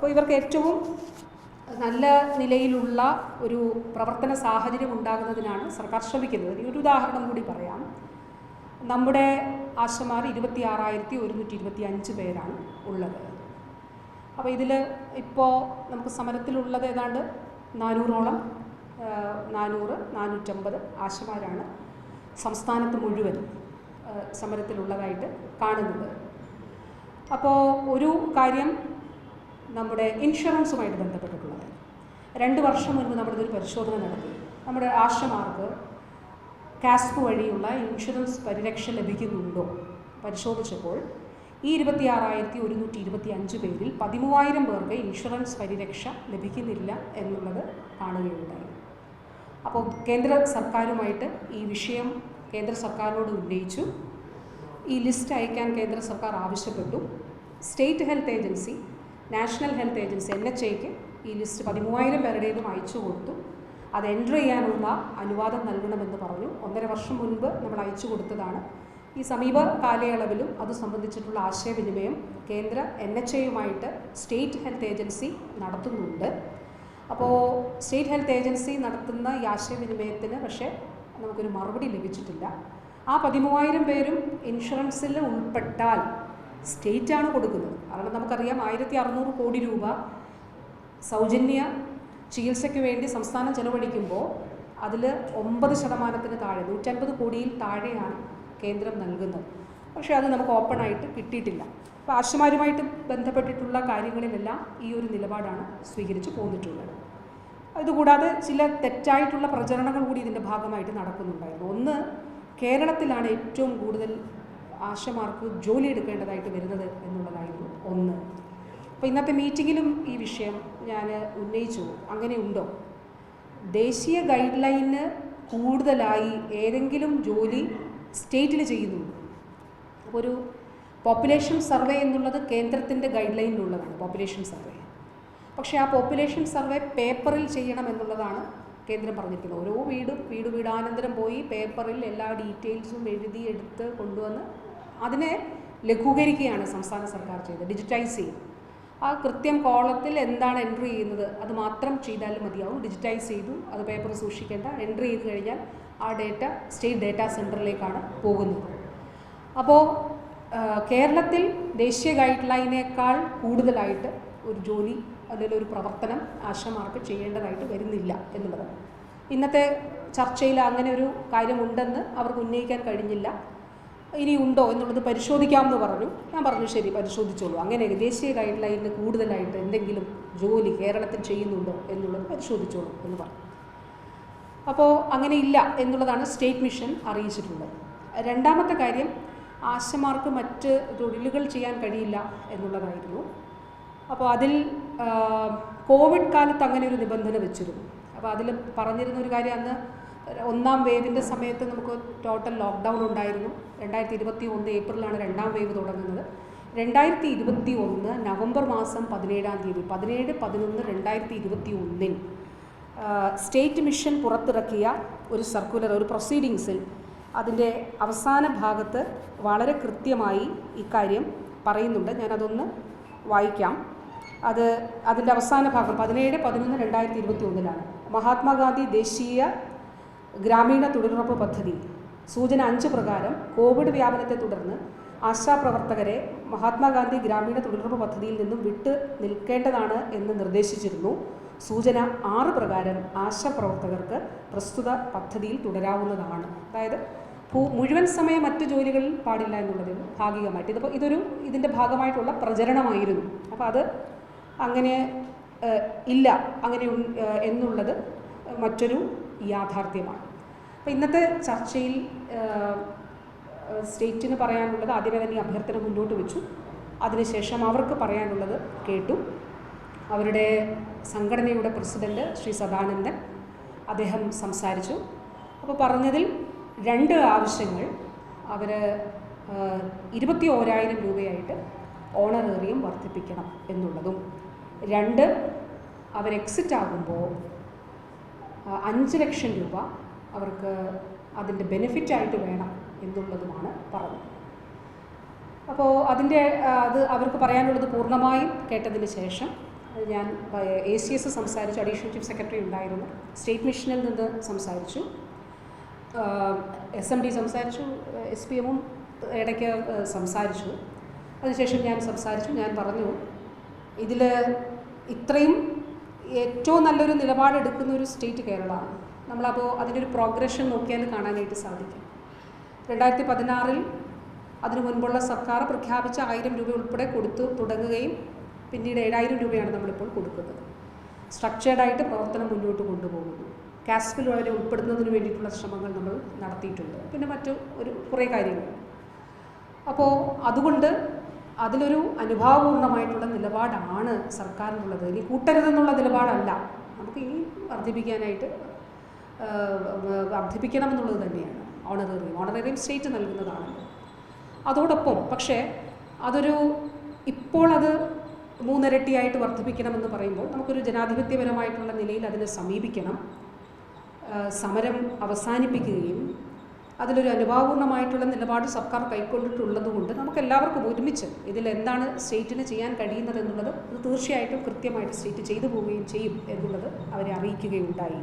അപ്പോൾ ഇവർക്ക് ഏറ്റവും നല്ല നിലയിലുള്ള ഒരു പ്രവർത്തന സാഹചര്യം ഉണ്ടാകുന്നതിനാണ് സർക്കാർ ശ്രമിക്കുന്നത്. ഒരു ഉദാഹരണം കൂടി പറയാം. നമ്മുടെ ആശമാർ ഇരുപത്തി ആറായിരത്തി ഒരുന്നൂറ്റി ഇരുപത്തി അഞ്ച് പേരാണ് ഉള്ളത്. അപ്പോൾ ഇതിൽ ഇപ്പോൾ നമുക്ക് സമരത്തിലുള്ളത് ഏതാണ്ട് നാനൂറോളം നാനൂറ് നാനൂറ്റമ്പത് ആശമാരാണ് സംസ്ഥാനത്ത് മുഴുവൻ സമരത്തിലുള്ളതായിട്ട് കാണുന്നത്. അപ്പോൾ ഒരു കാര്യം നമ്മുടെ ഇൻഷുറൻസുമായിട്ട് ബന്ധപ്പെട്ടിട്ടുള്ളത്. രണ്ട് വർഷം മുൻപ് നമ്മളിതൊരു പരിശോധന നടത്തി. നമ്മുടെ ആശമാർക്ക് കാസ്പ് വഴിയുള്ള ഇൻഷുറൻസ് പരിരക്ഷ ലഭിക്കുന്നുണ്ടോ? പരിശോധിച്ചപ്പോൾ ഈ ഇരുപത്തി ആറായിരത്തി ഒരുന്നൂറ്റി ഇരുപത്തി അഞ്ച് പേരിൽ പതിമൂവായിരം പേർക്ക് ഇൻഷുറൻസ് പരിരക്ഷ ലഭിക്കുന്നില്ല എന്നുള്ളത് കാണുകയുണ്ടായി. അപ്പോൾ കേന്ദ്ര സർക്കാരുമായിട്ട് ഈ വിഷയം കേന്ദ്ര സർക്കാരിനോട് ഉന്നയിച്ചു. ഈ ലിസ്റ്റ് അയക്കാൻ കേന്ദ്ര സർക്കാർ ആവശ്യപ്പെട്ടു. State health agency national health agency N H ഐക്ക് ഈ ലിസ്റ്റ് പതിമൂവായിരം പേരുടേതും അയച്ചു കൊടുത്തു. അത് എന്റർ ചെയ്യാനുള്ള അനുവാദം നൽകണമെന്ന് പറഞ്ഞു. ഒന്നര വർഷം മുൻപ് നമ്മൾ അയച്ചു കൊടുത്തതാണ്. ഈ സമീപ കാലയളവിലും അത് സംബന്ധിച്ചിട്ടുള്ള ആശയവിനിമയം കേന്ദ്ര എൻ എച്ച് ഐയുമായിട്ട് സ്റ്റേറ്റ് ഹെൽത്ത് ഏജൻസി നടത്തുന്നുണ്ട്. അപ്പോൾ സ്റ്റേറ്റ് ഹെൽത്ത് ഏജൻസി നടത്തുന്ന ഈ ആശയവിനിമയത്തിന് പക്ഷേ നമുക്കൊരു മറുപടി ലഭിച്ചിട്ടില്ല. ആ പതിമൂവായിരം പേരും ഇൻഷുറൻസിൽ ഉൾപ്പെട്ടാൽ സ്റ്റേറ്റാണ് കൊടുക്കുന്നത്. കാരണം നമുക്കറിയാം ആയിരത്തി അറുന്നൂറ് കോടി രൂപ സൗജന്യ ചികിത്സയ്ക്ക് വേണ്ടി സംസ്ഥാനം ചെലവഴിക്കുമ്പോൾ അതിൽ ഒമ്പത് ശതമാനത്തിന് താഴെ നൂറ്റൻപത് കോടിയിൽ താഴെയാണ് കേന്ദ്രം നൽകുന്നത്. പക്ഷേ അത് നമുക്ക് ഓപ്പണായിട്ട് കിട്ടിയിട്ടില്ല. അപ്പോൾ ആശുമാരുമായിട്ട് ബന്ധപ്പെട്ടിട്ടുള്ള കാര്യങ്ങളിലെല്ലാം ഈ ഒരു നിലപാടാണ് സ്വീകരിച്ചു പോന്നിട്ടുള്ളത്. അതുകൂടാതെ ചില തെറ്റായിട്ടുള്ള പ്രചരണങ്ങൾ കൂടി ഇതിന്റെ ഭാഗമായിട്ട് നടക്കുന്നുണ്ടായിരുന്നു. ഒന്ന് കേരളത്തിലാണ് ഏറ്റവും കൂടുതൽ ആശമാർക്ക് ജോലി എടുക്കേണ്ടതായിട്ട് വരുന്നത് എന്നുള്ളതായിരുന്നു ഒന്ന്. അപ്പോൾ ഇന്നത്തെ മീറ്റിങ്ങിലും ഈ വിഷയം ഞാൻ ഉന്നയിച്ചു. അങ്ങനെ ഉണ്ടോ? ദേശീയ ഗൈഡ് ലൈന് കൂടുതലായി ഏതെങ്കിലും ജോലി സ്റ്റേറ്റിൽ ചെയ്യുന്നുണ്ട്? ഒരു പോപ്പുലേഷൻ സർവേ എന്നുള്ളത് കേന്ദ്രത്തിന്റെ ഗൈഡ് ലൈനിലുള്ളതാണ് പോപ്പുലേഷൻ സർവേ. പക്ഷേ ആ പോപ്പുലേഷൻ സർവേ പേപ്പറിൽ ചെയ്യണം എന്നുള്ളതാണ് കേന്ദ്രം പറഞ്ഞിട്ടുള്ളത്. ഓരോ വീടും വീട് വീടാനന്തരം പോയി പേപ്പറിൽ എല്ലാ ഡീറ്റെയിൽസും എഴുതി എടുത്ത് കൊണ്ടുവന്ന് അതിനെ ലഘൂകരിക്കുകയാണ് സംസ്ഥാന സർക്കാർ ചെയ്തത് ഡിജിറ്റൈസ് ചെയ്യും. ആ കൃത്യം കോളത്തിൽ എന്താണ് എൻട്രി ചെയ്യുന്നത് അത് മാത്രം ചെയ്താൽ മതിയാവും. ഡിജിറ്റൈസ് ചെയ്തു അത് പേപ്പർ സൂക്ഷിക്കേണ്ട. എൻട്രി ചെയ്ത് കഴിഞ്ഞാൽ ആ ഡേറ്റ സ്റ്റേറ്റ് ഡേറ്റാ സെന്ററിലേക്കാണ് പോകുന്നത്. അപ്പോൾ കേരളത്തിൽ ദേശീയ ഗൈഡ് ലൈനേക്കാൾ കൂടുതലായിട്ട് ഒരു ജോലി അല്ലെങ്കിൽ ഒരു പ്രവർത്തനം ആശമാർക്ക് ചെയ്യേണ്ടതായിട്ട് വരുന്നില്ല എന്നുള്ളത്. ഇന്നത്തെ ചർച്ചയിൽ അങ്ങനെ ഒരു കാര്യമുണ്ടെന്ന് അവർക്ക് ഉന്നയിക്കാൻ കഴിഞ്ഞില്ല. ഇനി ഉണ്ടോ എന്നുള്ളത് പരിശോധിക്കാമെന്ന് പറഞ്ഞു. ഞാൻ പറഞ്ഞു ശരി പരിശോധിച്ചോളൂ. അങ്ങനെ ദേശീയ ഗൈഡ് ലൈനിൽ കൂടുതലായിട്ട് എന്തെങ്കിലും ജോലി കേരളത്തിൽ ചെയ്യുന്നുണ്ടോ എന്നുള്ളത് പരിശോധിച്ചോളൂ എന്ന് പറഞ്ഞു. അപ്പോൾ അങ്ങനെ ഇല്ല എന്നുള്ളതാണ് സ്റ്റേറ്റ് മിഷൻ അറിയിച്ചിട്ടുള്ളത്. രണ്ടാമത്തെ കാര്യം ആശമാർക്ക് മറ്റ് തൊഴിലുകൾ ചെയ്യാൻ കഴിയില്ല എന്നുള്ളതായിരുന്നു. അപ്പോൾ അതിൽ കോവിഡ് കാലത്ത് അങ്ങനെ ഒരു നിബന്ധന വെച്ചിരുന്നു. അപ്പോൾ അതിൽ പറഞ്ഞിരുന്ന ഒരു കാര്യം അന്ന് ഒന്നാം വേവിന്റെ സമയത്ത് നമുക്ക് ടോട്ടൽ ലോക്ക്ഡൗൺ ഉണ്ടായിരുന്നു. രണ്ടായിരത്തി ഇരുപത്തി ഒന്ന് ഏപ്രിലാണ് രണ്ടാം വേവ് തുടങ്ങുന്നത്. രണ്ടായിരത്തി ഇരുപത്തി ഒന്ന് നവംബർ മാസം പതിനേഴാം തീയതി പതിനേഴ് പതിനൊന്ന് രണ്ടായിരത്തി ഇരുപത്തി ഒന്നിൽ സ്റ്റേറ്റ് മിഷൻ പുറത്തിറക്കിയ ഒരു സർക്കുലർ ഒരു പ്രൊസീഡിങ്സിൽ അതിന്റെ അവസാന ഭാഗത്ത് വളരെ കൃത്യമായി ഇക്കാര്യം പറയുന്നുണ്ട്. ഞാനതൊന്ന് വായിക്കാം. അത് അതിന്റെ അവസാന ഭാഗം പതിനേഴ് പതിനൊന്ന് രണ്ടായിരത്തി ഇരുപത്തി ഒന്നിലാണ് മഹാത്മാഗാന്ധി ദേശീയ ഗ്രാമീണ തൊഴിലുറപ്പ് പദ്ധതി. സൂചന അഞ്ച് പ്രകാരം കോവിഡ് വ്യാപനത്തെ തുടർന്ന് ആശാപ്രവർത്തകരെ മഹാത്മാഗാന്ധി ഗ്രാമീണ തൊഴിലുറപ്പ് പദ്ധതിയിൽ നിന്നും വിട്ട് നിൽക്കേണ്ടതാണ് എന്ന് നിർദ്ദേശിച്ചിരുന്നു. സൂചന ആറ് പ്രകാരം ആശാപ്രവർത്തകർക്ക് പ്രസ്തുത പദ്ധതിയിൽ തുടരാവുന്നതാണ്. അതായത് ഭൂ മുഴുവൻ സമയം മറ്റു ജോലികളിൽ പാടില്ല എന്നുള്ളതിൽ ഭാഗികമായിട്ട്. ഇതിപ്പോൾ ഇതൊരു ഇതിന്റെ ഭാഗമായിട്ടുള്ള പ്രചരണമായിരുന്നു. അപ്പോൾ അത് അങ്ങനെ ഇല്ല അങ്ങനെ എന്നുള്ളത് മറ്റൊരു യാഥാർത്ഥ്യമാണ്. അപ്പോൾ ഇന്നത്തെ ചർച്ചയിൽ സ്റ്റേറ്റിന് പറയാനുള്ളത് ആദ്യമേ തന്നെ അഭ്യർത്ഥന മുന്നോട്ട് വെച്ചു. അതിനുശേഷം അവർക്ക് പറയാനുള്ളത് കേട്ടു. അവരുടെ സംഘടനയുടെ പ്രസിഡന്റ് ശ്രീ സദാനന്ദൻ അദ്ദേഹം സംസാരിച്ചു. അപ്പോൾ പറഞ്ഞതിൽ രണ്ട് ആവശ്യങ്ങൾ. അവർ ഇരുപത്തി ഓരായിരം രൂപയായിട്ട് ഓണറേറിയം വർദ്ധിപ്പിക്കണം എന്നുള്ളതും. രണ്ട് അവർ എക്സിറ്റ് ആകുമ്പോൾ അഞ്ച് ലക്ഷം രൂപ അവർക്ക് അതിന്റെ ബെനിഫിറ്റായിട്ട് വേണം എന്നുള്ളതുമാണ് പറഞ്ഞത്. അപ്പോൾ അതിന്റെ അത് അവർക്ക് പറയാനുള്ളത് പൂർണമായും കേട്ടതിന് ശേഷം ഞാൻ എ സി എസ് സംസാരിച്ചു അഡീഷണൽ ചീഫ് സെക്രട്ടറി ഉണ്ടായിരുന്നു. സ്റ്റേറ്റ് മിഷനിൽ നിന്ന് സംസാരിച്ചു. എസ് എം ഡി സംസാരിച്ചു എസ് പി എമ്മും ഇടയ്ക്ക് സംസാരിച്ചു. അതിനുശേഷം ഞാൻ സംസാരിച്ചു ഞാൻ പറഞ്ഞു ഇതിൽ ഇത്രയും ഏറ്റവും നല്ലൊരു നിലപാടെടുക്കുന്ന ഒരു സ്റ്റേറ്റ് കേരളമാണ്. നമ്മളപ്പോൾ അതിന്റെ ഒരു പ്രോഗ്രഷൻ നോക്കിയാൽ കാണാനായിട്ട് സാധിക്കും. രണ്ടായിരത്തി പതിനാറിൽ അതിനു മുൻപുള്ള സർക്കാർ പ്രഖ്യാപിച്ച ആയിരം രൂപ ഉൾപ്പെടെ കൊടുത്തു തുടങ്ങുകയും പിന്നീട് ഏഴായിരം രൂപയാണ് നമ്മളിപ്പോൾ കൊടുക്കുന്നത്. സ്ട്രക്ചേർഡായിട്ട് പ്രവർത്തനം മുന്നോട്ട് കൊണ്ടുപോകുന്നു. കാസ്പിൽ വളരെ ഉൾപ്പെടുന്നതിന് വേണ്ടിയിട്ടുള്ള ശ്രമങ്ങൾ നമ്മൾ നടത്തിയിട്ടുണ്ട്. പിന്നെ മറ്റു ഒരു കുറേ കാര്യങ്ങൾ. അപ്പോൾ അതുകൊണ്ട് അതിലൊരു അനുഭാവപൂർണമായിട്ടുള്ള നിലപാടാണ് സർക്കാരിനുള്ളത്. ഇനി കൂട്ടരുതെന്നുള്ള നിലപാടല്ല. നമുക്ക് ഇനി വർദ്ധിപ്പിക്കാനായിട്ട് വർദ്ധിപ്പിക്കണം വർദ്ധിപ്പിക്കണമെന്നുള്ളത് തന്നെയാണ്. ഓണറേറിയം. ഓണറേറിയം സ്റ്റേറ്റ് നൽകുന്നതാണ്. അതോടൊപ്പം പക്ഷേ അതൊരു ഇപ്പോൾ അത് മൂന്നിരട്ടിയായിട്ട് വർദ്ധിപ്പിക്കണമെന്ന് പറയുമ്പോൾ നമുക്കൊരു ജനാധിപത്യപരമായിട്ടുള്ള നിലയിൽ അതിനെ സമീപിക്കണം. സമരം അവസാനിപ്പിക്കുകയും അതിലൊരു അനുഭാവപൂർണമായിട്ടുള്ള നിലപാട് സർക്കാർ കൈക്കൊണ്ടിട്ടുള്ളത് കൊണ്ട് നമുക്ക് എല്ലാവർക്കും ഒരുമിച്ച് ഇതിൽ എന്താണ് സ്റ്റേറ്റിന് ചെയ്യാൻ കഴിയുന്നത് എന്നുള്ളത് തീർച്ചയായിട്ടും കൃത്യമായിട്ട് സ്റ്റേറ്റ് ചെയ്തു പോവുകയും ചെയ്യും എന്നുള്ളത് അവരെ അറിയിക്കുകയുണ്ടായി.